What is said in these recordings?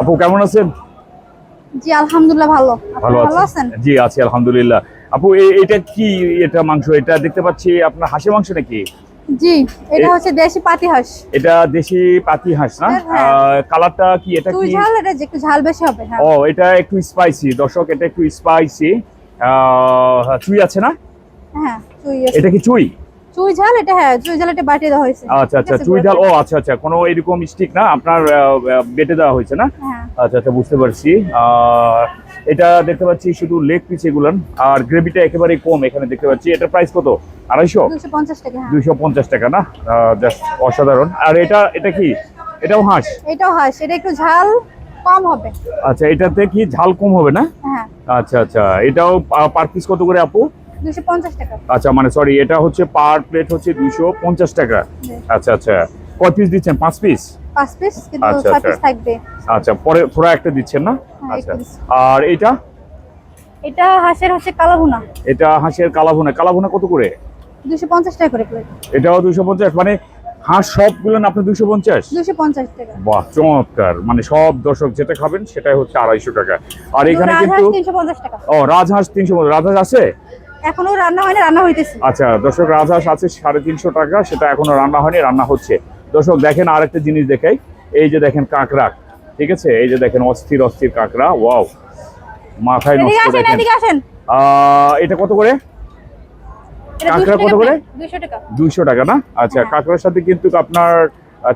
আপু কেমন আছেন? জি আলহামদুলিল্লাহ ভালো। ভালো আছেন? জি আছি আলহামদুলিল্লাহ। আপু এটা কি এটা মাংস? এটা দেখতে পাচ্ছি আপনার হাঁসের মাংস নাকি? জি এটা হচ্ছে দেশি পাতি হাঁস। এটা দেশি পাতি হাঁস না? হ্যাঁ। আহ, কালারটা কি এটা কি? ঝাল এটা যে একটু ঝাল বেশি হবে হ্যাঁ। ও এটা একটু স্পাইসি দর্শক এটা একটু স্পাইসি চুই আছে না? হ্যাঁ চুই আছে। এটা কি চুই? চুই ঝাল এটা হ্যাঁ চুই ঝাল এটা বাটিয়ে দেওয়া হয়েছে। আচ্ছা আচ্ছা চুই ঝাল ও আচ্ছা আচ্ছা কোনো এরকম স্টিক না আপনার বেটে দেওয়া হয়েছে না? হ্যাঁ। আচ্ছা আচ্ছা বুঝতে পারছি। এটা দেখতে পাচ্ছি শুধু লেগ পিস এগুলান আর গ্রেভিটা একেবারে কম এখানে দেখতে পাচ্ছি। এটা প্রাইস কত? আড়াইশো? দুশো পঞ্চাশ টাকা হ্যাঁ। দুইশো পঞ্চাশ টাকা না? জাস্ট অসাধারণ। আর এটা এটা কি? এটাও হাঁস? এটাও হাঁস এটা একটু ঝাল কম হবে। আচ্ছা এটাতে কি ঝাল কম হবে না? হ্যাঁ। আচ্ছা আচ্ছা এটাও পার পিস কত করে আপু? টাকা। আচ্ছা মানে সরি এটা হচ্ছে পার প্লেট হচ্ছে দুইশো পঞ্চাশ টাকা। আচ্ছা আচ্ছা। কয় পিস দিচ্ছেন? পাঁচ পিস পাঁচ পিস কিন্তু আচ্ছা, ছয় আচ্ছা। পিস থাকবে। আচ্ছা পরে থোড়া একটা দিচ্ছেন না? হ্যাঁ, আচ্ছা। আর এটা? এটা হাঁসের হচ্ছে কালো ভুনা এটা হাঁসের কালাভুনা। কালাভুনা কত করে? দুশো পঞ্চাশ টাকা করে প্লেট এটাও দুইশো পঞ্চাশ। মানে হাঁস সবগুলো না আপনি দুইশো পঞ্চাশ? দুশো পঞ্চাশ টাকা। বাহ চমৎকার। মানে সব দর্শক যেটা খাবেন সেটাই হচ্ছে আড়াইশো টাকা। আর এখানে কিন্তু ও রাজহাঁস তিনশো পঞ্চাশ। রাজহাঁস আছে? এখনও রান্না হয়নি রান্না হইতেছে। আচ্ছা দর্শক রাজহাঁস আছে সাড়ে তিনশো টাকা সেটা এখনও রান্না হয়নি রান্না হচ্ছে। দর্শক দেখেন আরেকটা জিনিস দেখাই। এই যে দেখেন কাঁকড়া ঠিক আছে? এই যে দেখেন অস্থির অস্থির কাঁকড়া ওয়াও। মাথায় নষ্ট দেখেন। এটা কত করে? কাঁকড়া কত করে? plate, 200 টাকা। দুইশো টাকা না? আচ্ছা হ্যাঁ। কাঁকড়ার সাথে কিন্তু আপনার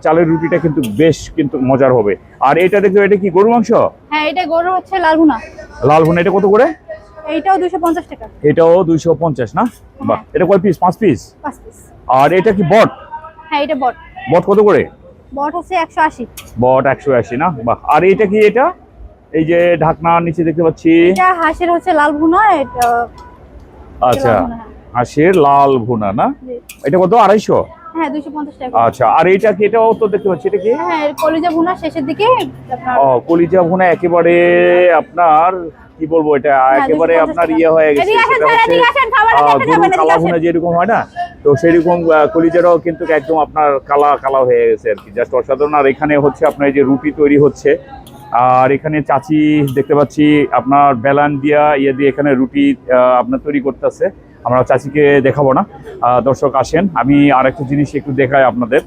চালের রুটিটা কিন্তু বেশ কিন্তু মজার হবে। আর এটা দেখো এটা কি গরু মাংস? হ্যাঁ এটা গরু হচ্ছে লাল ভুনা। লাল ভুনা এটা কত করে? এইটাও দুশো পঞ্চাশ টাকা। এটাও দুইশো পঞ্চাশ না? বাহ এটা কয় পিস পাঁচ পিস পাঁচ পিস আর এটা কি বট? হ্যাঁ এটা বট। বট কত করে? বট হচ্ছে একশো আশি। বট একশো আশি না? বাহ আর এটা কি এটা? এই যে ঢাকনার নিচে দেখতে পাচ্ছি। এটা হাঁসের হচ্ছে লাল ভুনা এটা আচ্ছা হ্যাঁ। হাঁসের লাল ভুনা না? এটা কত? আড়াইশো? হ্যাঁ টাকা আচ্ছা আর এইটা কি এটাও তো দেখতে পাচ্ছি এটা কি? হ্যাঁ কলিজা ভুনা শেষের দিকে ও কলিজা ভুনা একেবারে আপনার কি বলব এটা একেবারে আপনার ইয়ে হয়ে গেছে। এদিকে কালা ভুনা যেরকম হয় না তো সেরকম আহ, কলিজাটাও কিন্তু একদম আপনার কালা কালা হয়ে গেছে আর কি জাস্ট অসাধারণ। আর এখানে হচ্ছে আপনার এই যে রুটি তৈরি হচ্ছে আর এখানে চাচি দেখতে পাচ্ছি আপনার বেলান দিয়া ইয়ে দিয়ে এখানে রুটি আপনার তৈরি করতেছে। আমরা চাচিকে দেখাবো না। দর্শক আসেন, আমি আর একটা জিনিস একটু দেখাই আপনাদের।